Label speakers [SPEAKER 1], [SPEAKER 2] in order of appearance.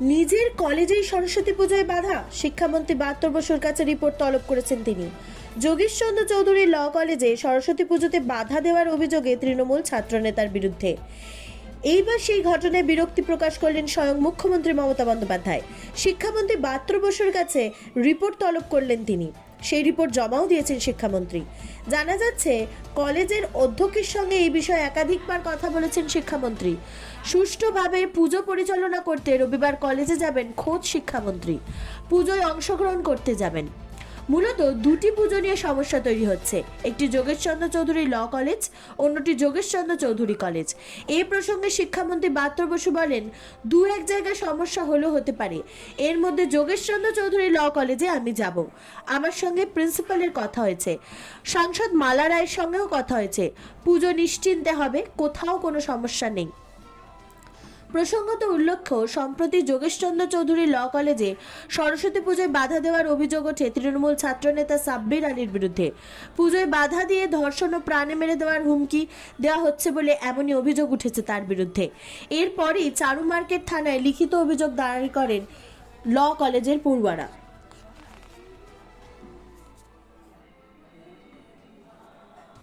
[SPEAKER 1] নিজের কলেজেই সরস্বতী পূজায় বাধা, শিক্ষামন্ত্রী বাহাত্তর বসুর কাছে রিপোর্ট তলব করেছেন তিনি। যোগেশচন্দ্র চৌধুরীর ল কলেজে সরস্বতী পুজোতে বাধা দেওয়ার অভিযোগে তৃণমূল ছাত্রনেতার বিরুদ্ধে। এইবার সেই ঘটনায় বিরক্তি প্রকাশ করলেন স্বয়ং মুখ্যমন্ত্রী মমতা বন্দ্যোপাধ্যায়। শিক্ষামন্ত্রী বাহাত্তর বসুর কাছে রিপোর্ট তলব করলেন তিনি। সেই রিপোর্ট জমাও দিয়েছেন শিক্ষামন্ত্রী। জানা যাচ্ছে, কলেজের অধ্যক্ষের সঙ্গে এই বিষয়ে একাধিকবার কথা বলেছেন শিক্ষামন্ত্রী। সুষ্ঠুভাবে পুজো পরিচালনা করতে রবিবার কলেজে যাবেন খোদ শিক্ষামন্ত্রী। পুজোয় অংশগ্রহণ করতে যাবেন। মূলত দুটি পুজো নিয়ে সমস্যা তৈরি হচ্ছে। একটি যোগেশচন্দ্র চৌধুরী ল কলেজ, অন্যটি যোগেশচন্দ্র চৌধুরী কলেজ। এ প্রসঙ্গে শিক্ষামন্ত্রী বাত্র বসু বলেন, দু এক জায়গায় সমস্যা হলেও হতে পারে। এর মধ্যে যোগেশচন্দ্র চৌধুরী ল কলেজে আমি যাব। আমার সঙ্গে প্রিন্সিপালের কথা হয়েছে। সাংসদ মালা রায়ের সঙ্গেও কথা হয়েছে। পুজো নিশ্চিন্তে হবে, কোথাও কোনো সমস্যা নেই। প্রসঙ্গত উল্লেখ্য, সম্প্রতি যোগেশচন্দ্র চৌধুরী ল কলেজে সরস্বতী পুজোয় বাধা দেওয়ার অভিযোগ ওঠে তৃণমূল ছাত্রনেতা সাব্বির আলীর বিরুদ্ধে। পুজোয় বাধা দিয়ে ধর্ষণ ও প্রাণে মেরে দেওয়ার হুমকি দেওয়া হচ্ছে বলে এমনই অভিযোগ উঠেছে তার বিরুদ্ধে। এরপরই চারু মার্কেট থানায় লিখিত অভিযোগ দায়ের করেন ল কলেজের পড়ুয়ারা।